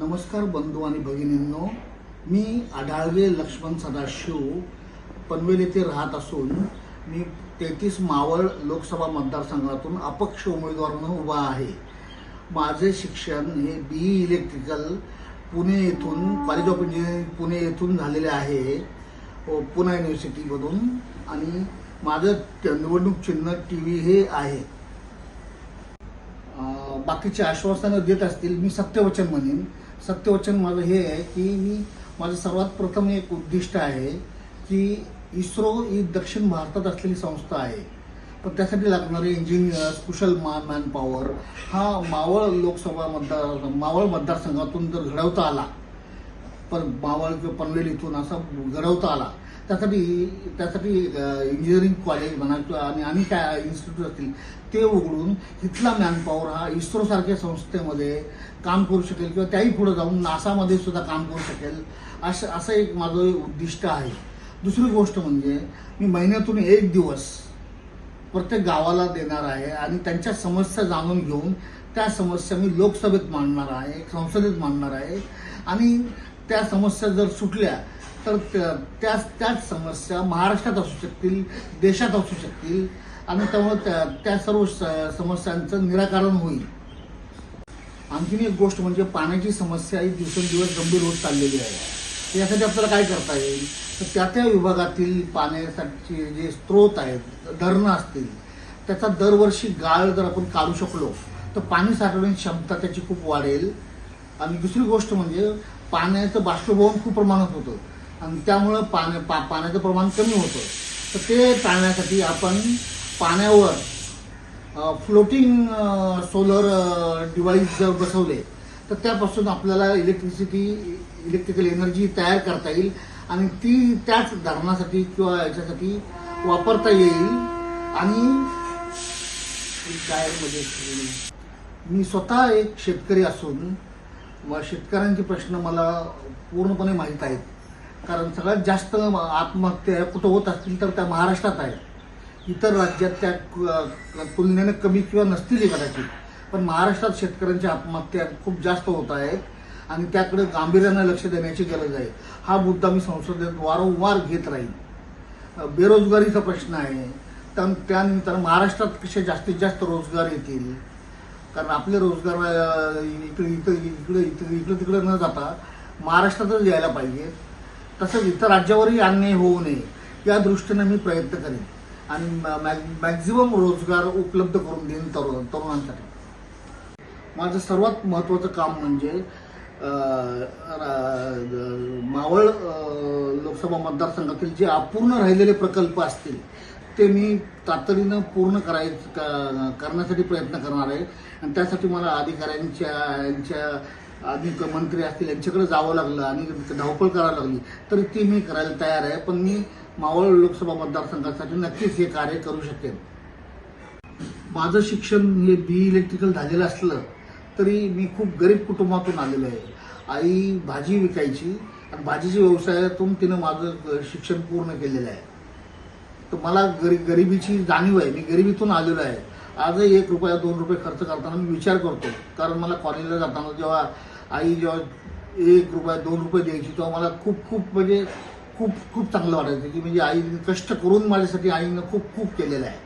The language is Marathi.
नमस्कार बंधू आणि भगिनींनो. मी आढाळगे लक्ष्मण सदाशिव पनवेल येथे राहत असून मी तेहतीस मावळ लोकसभा मतदारसंघातून अपक्ष उमेदवार म्हणून उभा आहे. माझे शिक्षण हे बी ई इलेक्ट्रिकल पुणे येथून कॉलेज ऑफ इंजिनिअरिंग पुणे येथून झालेले आहे. हो, पुणे युनिव्हर्सिटीमधून आणि माझं निवडणूक चिन्ह टी व्ही हे आहे. बाकीचे आश्वासनं देत असतील मी सत्यवचन म्हणेन. सत्यवचन माझं हे आहे की मी माझं सर्वात प्रथम एक उद्दिष्ट आहे की इस्रो ही दक्षिण भारतात असलेली संस्था आहे. पण त्यासाठी लागणारे इंजिनियर्स कुशल मा मॅन पॉवर हा मावळ लोकसभा मतदार मावळ मतदारसंघातून जर घडवता आला पण मावळ किंवा पनवेल इथून असा घडवता आला त्यासाठी त्यासाठी इंजिनिअरिंग कॉलेज म्हणा किंवा आणि आणि काय इन्स्टिट्यूट असतील ते उघडून इथला मॅनपॉवर हा इस्रोसारख्या संस्थेमध्ये काम करू शकेल किंवा त्याही पुढे जाऊन नासामध्ये सुद्धा काम करू शकेल असं असं एक माझं उद्दिष्ट आहे. दुसरी गोष्ट म्हणजे मी महिन्यातून एक दिवस प्रत्येक गावाला देणार आहे आणि त्यांच्या समस्या जाणून घेऊन त्या समस्या मी लोकसभेत मांडणार आहे संसदेत मांडणार आहे. आणि त्या समस्या जर सुटल्या तर त्या- त्याच त्याच समस्या महाराष्ट्रात असू शकतील देशात असू शकतील आणि त्यामुळे त्या त्या सर्व स- समस्यांचं निराकरण होईल. आणखीन एक गोष्ट म्हणजे पाण्याची समस्या ही दिवसेंदिवस गंभीर होत चाललेली आहे. यासाठी आपल्याला काय करता येईल? तर त्या त्या विभागातील पाण्यासाठी जे स्रोत आहेत धरणं असतील त्याचा दरवर्षी गाळ जर आपण काढू शकलो तर पाणी साठवण्याची क्षमता त्याची खूप वाढेल. आणि दुसरी गोष्ट म्हणजे पाण्याचं बाष्पीभवन खूप प्रमाणात होतं. आणि त्यामुळं पाण्या पा पाण्याचं प्रमाण कमी होतं. तर ते टाळण्यासाठी आपण पाण्यावर फ्लोटिंग सोलर डिव्हाइस जर बसवले तर त्यापासून आपल्याला इलेक्ट्रिसिटी इलेक्ट्रिकल एनर्जी तयार करता येईल आणि ती त्याच धरणासाठी किंवा याच्यासाठी वापरता येईल आणि काय म्हणजे मी स्वतः एक शेतकरी असून व शेतकऱ्यांचे प्रश्न मला पूर्णपणे माहीत आहेत. कारण सगळ्यात जास्त आत्महत्या कुठं होत असतील तर त्या महाराष्ट्रात आहेत. इतर राज्यात त्या तुलनेनं कमी किंवा नसतील कदाचित. पण महाराष्ट्रात शेतकऱ्यांच्या आत्महत्या खूप जास्त होत आहेत आणि त्याकडे गांभीर्यानं लक्ष देण्याची गरज आहे. हा मुद्दा मी संसदेत वारंवार घेत राहील बेरोजगारीचा प्रश्न आहे. तर त्यानंतर महाराष्ट्रात कसे जास्तीत जास्त रोजगार येतील? कारण आपले रोजगार इकडे इकडे इकडे इकडे इकडे तिकडे न जाता महाराष्ट्रातच यायला पाहिजे. तसंच इतर राज्यावरही अन्याय होऊ नये या दृष्टीने मी प्रयत्न करेन. आणि मॅक्झिमम रोजगार उपलब्ध करून देईन तरुण तरुणांसाठी. माझं सर्वात महत्त्वाचं काम म्हणजे मावळ लोकसभा मतदारसंघातील जे अपूर्ण राहिलेले प्रकल्प असतील ते मी तातडीनं पूर्ण करायचं करण्यासाठी प्रयत्न करणार आहे. आणि त्यासाठी मला अधिकाऱ्यांच्या यांच्या अधिक मंत्री असतील यांच्याकडे जावं लागलं आणि धावपळ करायला लागली. तरी ती मी करायला तयार आहे पण मी मावळ लोकसभा मतदारसंघासाठी नक्कीच हे कार्य करू शकेन. माझं शिक्षण हे बी इलेक्ट्रिकल झालेलं असलं तरी मी खूप गरीब कुटुंबातून आलेलो आहे. आई भाजी विकायची आणि भाजीच्या व्यवसायातून तिनं माझं शिक्षण पूर्ण केलेलं आहे. तर मला गरी गरिबीची जाणीव आहे. मी गरिबीतून आलेलो आहे. आजही एक रुपया दोन रुपये खर्च करताना मी विचार करतो. कारण मला कॉलेजला जाताना जेव्हा आई जेव्हा एक रुपया दोन रुपये द्यायची तेव्हा मला खूप खूप म्हणजे खूप खूप चांगलं वाटायचं की म्हणजे आईने कष्ट करून माझ्यासाठी आईनं खूप खूप केलेलं आहे.